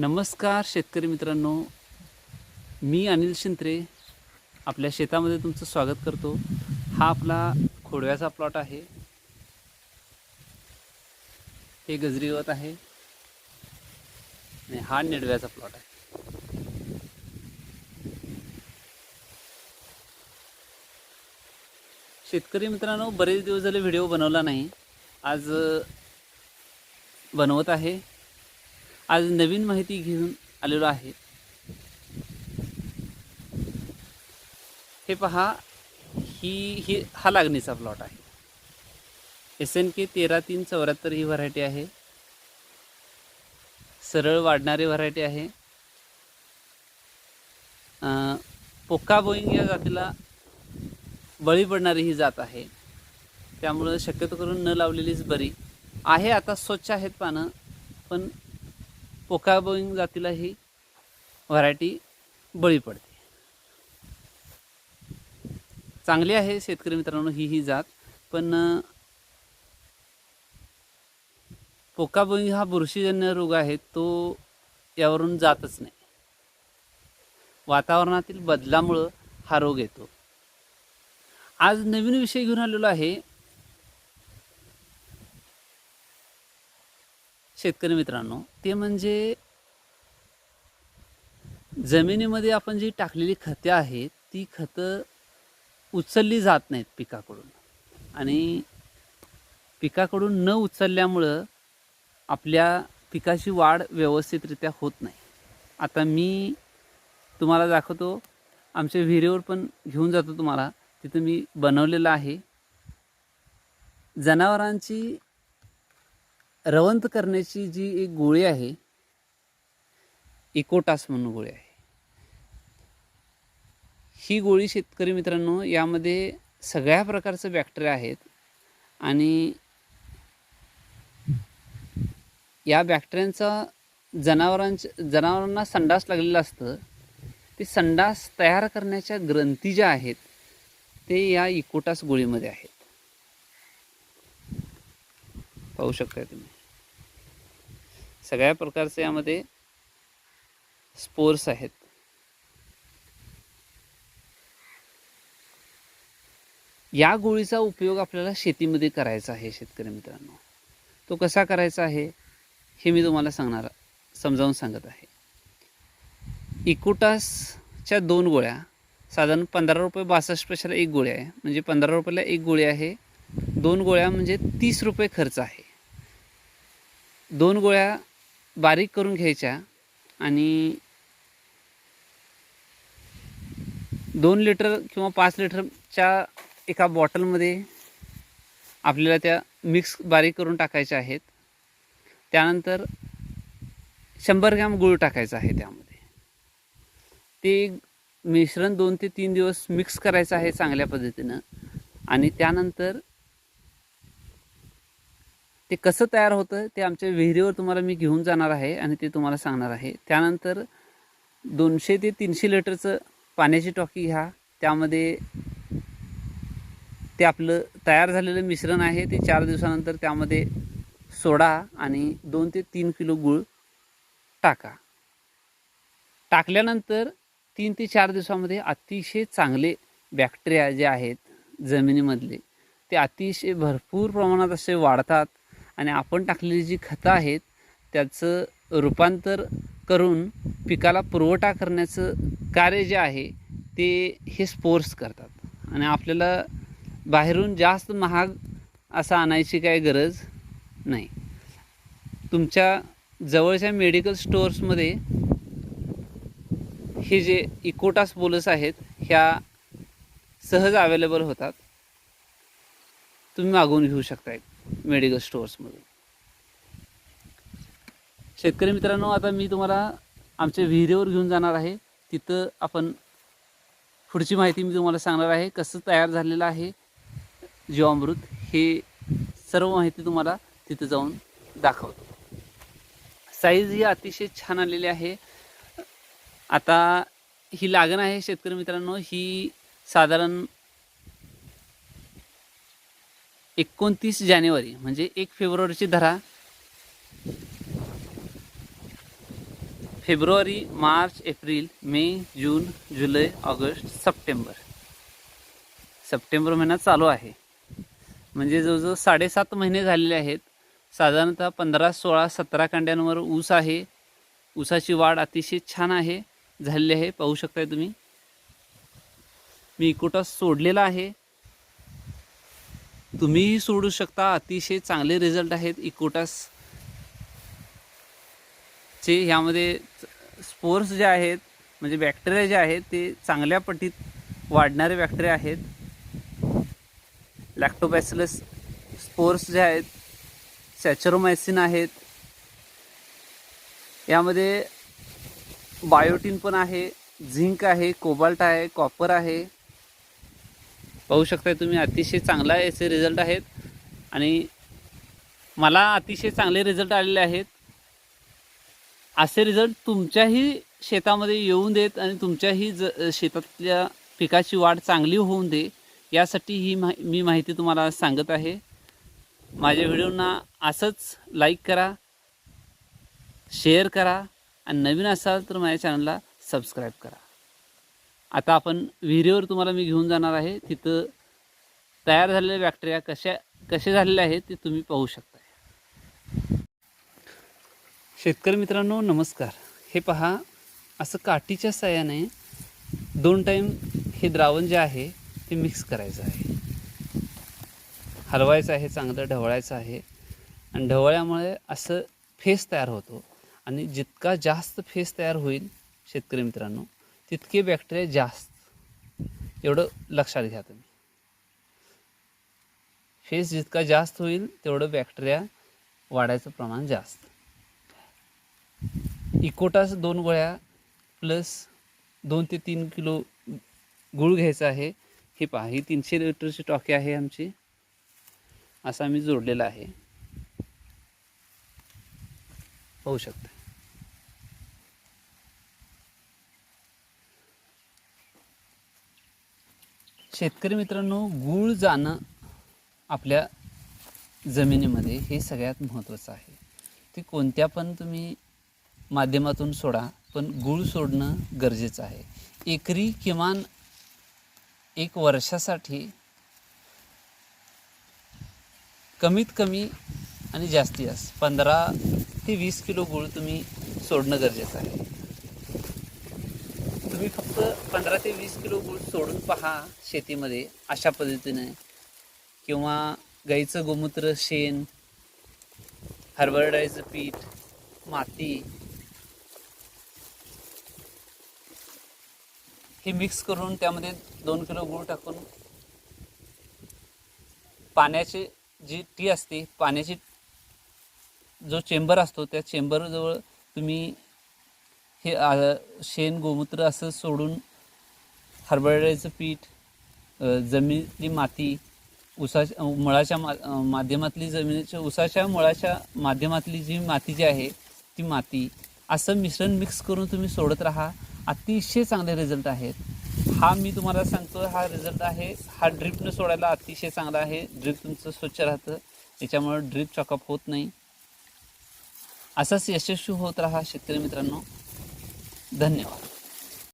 नमस्कार शेतकरी मित्रांनो. मी अनिल शिंत्रे. आपल्या शेतामध्ये तुमचं स्वागत करतो. हा आपला खोडव्याचा प्लॉट आहे. हे गजरीवत आहे. आणि हा निडव्याचा प्लॉट आहे. शेतकरी मित्रांनो बरेच दिवस झाले व्हिडिओ बनवला नाही. आज बनवत आहे. आज नवीन माहिती घेऊन आलेलो आहे. हे पहा ही ही हा लागणीचा प्लॉट आहे. एस एन के तेरा तीन चौऱ्याहत्तर ही व्हरायटी आहे. सरळ वाढणारी व्हरायटी आहे. पोक्का बोईंग या जातीला बळी पडणारी ही जात आहे. त्यामुळं शक्यतो करून न लावलेलीच बरी. आहे आता स्वच्छ आहेत पानं पण पोकाबोईंग जातीला ही व्हरायटी बळी पडते. चांगली आहे शेतकरी मित्रांनो ही ही जात पण पोकाबोईंग हा बुरशीजन्य रोग आहे तो यावरून जातच नाही. वातावरणातील बदलामुळं हा रोग येतो. आज नवीन विषय घेऊन आलेलो आहे शेतकरी मित्रांनो ते म्हणजे जमिनीमध्ये आपण जी टाकलेली खते आहेत ती खतं उचलली जात नाहीत पिकाकडून. आणि पिकाकडून न उचलल्यामुळं आपल्या पिकाची वाढ व्यवस्थितरित्या होत नाही. आता मी तुम्हाला दाखवतो आमच्या विहिरीवर पण घेऊन जातो तुम्हाला. तिथं मी बनवलेलं आहे. जनावरांची रवंत करण्याची जी एक गोळी आहे इकोटास म्हणून गोळी आहे. ही गोळी शेतकरी मित्रांनो यामध्ये सगळ्या प्रकारचं बॅक्टेरिया आहेत आणि या बॅक्टेरियांचा जनावरांच्या जनावरांना संडास लागलेलं असतं. ते संडास तयार करण्याच्या ग्रंथी ज्या आहेत ते या इकोटास गोळीमध्ये आहेत. पाहू शकता तुम्ही? सगळ्या प्रकारचे यामध्ये स्पोर्स आहेत. या गोळीचा उपयोग आपल्याला शेतीमध्ये करायचा आहे शेतकरी मित्रांनो. तो कसा करायचा आहे हे मी तुम्हाला सांगणार समजावून सांगत आहे. इकोटासच्या दोन गोळ्या साधारण पंधरा रुपये बासष्ट पैशाला एक गोळी आहे. म्हणजे पंधरा रुपयाला एक गोळी आहे. दोन गोळ्या म्हणजे तीस रुपये खर्च आहे. दोन गोळ्या बारीक करून घ्यायच्या आणि दोन लिटर किंवा पाच लिटरच्या एका बॉटलमध्ये आपल्याला त्या मिक्स बारीक करून टाकायच्या आहेत. त्यानंतर शंभर ग्रॅम गूळ टाकायचा आहे त्यामध्ये. ते मिश्रण दोन ते तीन दिवस मिक्स करायचं आहे चांगल्या पद्धतीनं आणि त्यानंतर ते कसं तयार होतं ते आमच्या विहिरीवर तुम्हाला मी घेऊन जाणार आहे आणि ते तुम्हाला सांगणार आहे. त्यानंतर दोनशे ते तीनशे लिटरचं पाण्याची टॉकी घ्या. त्यामध्ये ते आपलं तयार झालेलं मिश्रण आहे ते चार दिवसानंतर त्यामध्ये सोडा आणि दोन ते तीन किलो गूळ टाका. टाकल्यानंतर तीन ते चार दिवसामध्ये अतिशय चांगले बॅक्टेरिया जे आहेत जमिनीमधले ते अतिशय भरपूर प्रमाणात असे वाढतात. आणि आपण टाकलेली जी खतं आहेत त्याचं रूपांतर करून पिकाला पुरवठा करण्याचं कार्य जे आहे ते हे स्पोर्स करतात. आणि आपल्याला बाहेरून जास्त महाग असं आणायची काय गरज नाही. तुमच्या जवळच्या मेडिकल स्टोअर्समध्ये हे जे इकोटास बोलस आहेत ह्या सहज अवेलेबल होतात. तुम्ही मागवून घेऊ शकता मेडिकल स्टोअर्समधून शेतकरी मित्रांनो आता मी तुम्हाला आमच्या विहिरीवर घेऊन जाणार आहे. तिथं आपण पुढची माहिती मी तुम्हाला सांगणार आहे कसं तयार झालेलं आहे जीवामृत. हे सर्व माहिती तुम्हाला तिथं जाऊन दाखवतो. साईज ही अतिशय छान आलेली आहे. आता ही लागण आहे शेतकरी मित्रांनो ही साधारण एकोणतीस जानेवारी म्हणजे एक फेब्रुवारीची धरा. फेब्रुवारी मार्च एप्रिल मे जून जुलै ऑगस्ट सप्टेंबर. सप्टेंबर महिना चालू आहे. म्हणजे जवळजवळ साडेसात महिने झालेले आहेत. साधारणतः पंधरा सोळा सतरा कांड्यांवर ऊस आहे. ऊसाची वाढ अतिशय छान आहे. झालेली आहे. पाहू शकताय तुम्ही. मी इकोटा सोडलेला आहे. तुम्हीही सोडू शकता. अतिशय चांगले रिझल्ट आहेत इकोटास. चे ह्यामध्ये स्पोर्स जे आहेत म्हणजे बॅक्टेरिया जे आहेत ते चांगल्या पटीत वाढणारे बॅक्टेरिया आहेत. लॅक्टोबॅसिलस स्पोर्स जे आहेत सॅचरोमायसिन आहेत. यामध्ये बायोटीन पण आहे झिंक आहे कोबाल्ट आहे कॉपर आहे. पाहू शकताय तुम्ही अतिशय चांगला याचे रिझल्ट आहेत. आणि मला अतिशय चांगले रिझल्ट आलेले आहेत. असे रिझल्ट तुमच्याही शेतामध्ये येऊन देत आणि तुमच्याही ज शेतातल्या पिकाची वाढ चांगली होऊन दे यासाठी ही मा मी माहिती तुम्हाला सांगत आहे. माझ्या व्हिडिओना असंच लाईक करा शेअर करा आणि नवीन असाल तर माझ्या चॅनलला सबस्क्राईब करा. आता आपण विहिरीवर तुम्हाला मी घेऊन जाणार आहे. तिथं तयार झालेले बॅक्टेरिया कशा कसे झालेले आहेत ते तुम्ही पाहू शकता शेतकरी मित्रांनो नमस्कार. हे पहा असं काठीच्या साह्याने दोन टाईम हे द्रावण जे आहे ते मिक्स करायचं आहे. हलवायचं आहे चांगलं ढवळायचं आहे. आणि ढवळ्यामुळे असं फेस तयार होतो. आणि जितका जास्त फेस तयार होईल शेतकरी मित्रांनो तितके बॅक्टेरिया जास्त. एवढं लक्षात घ्या तुम्ही. फेस जितका जास्त होईल तेवढं बॅक्टेरिया वाढायचं प्रमाण जास्त. इकोटास दोन गोळ्या प्लस दोन ते तीन किलो गूळ घ्यायचा आहे. हे पहा ही तीनशे लिटरची टॉकी आहे आमची. असा आम्ही जोडलेला आहे. होऊ शकतं. शेतकरी मित्रांनो गूळ जाणं आपल्या जमिनीमध्ये हे सगळ्यात महत्त्वाचं आहे. ते कोणत्या पण तुम्ही माध्यमातून सोडा पण गूळ सोडणं गरजेचं आहे. एकरी किमान एक वर्षासाठी कमीत कमी आणि जास्ती जास्त पंधरा ते वीस किलो गूळ तुम्ही सोडणं गरजेचं आहे. तुम्ही फक्त पंधरा ते वीस किलो गूळ सोडून पहा शेतीमध्ये अशा पद्धतीने. किंवा गाईचं गोमूत्र शेण हरभरा डाळीचं पीठ माती हे मिक्स करून त्यामध्ये दोन किलो गूळ टाकून पाण्याची जी टी असते पाण्याची जो चेंबर असतो त्या चेंबरजवळ तुम्ही हे शेण गोमूत्र असं सोडून हरभऱ्याचं पीठ जमिनीतली माती उसाच्या मुळाच्या मा माध्यमातली जमिनीच्या उसाच्या मुळाच्या माध्यमातली जी माती जी आहे ती माती असं मिश्रण मिक्स करून तुम्ही सोडत राहा. अतिशय चांगले रिझल्ट आहेत. हा मी तुम्हाला सांगतो हा रिझल्ट आहे. हा ड्रिपनं सोडायला अतिशय चांगला आहे. ड्रिप तुमचं स्वच्छ राहतं. त्याच्यामुळं ड्रिप चॉकअप होत नाही. असंच यशस्वी होत राहा शेतकरी मित्रांनो. धन्यवाद.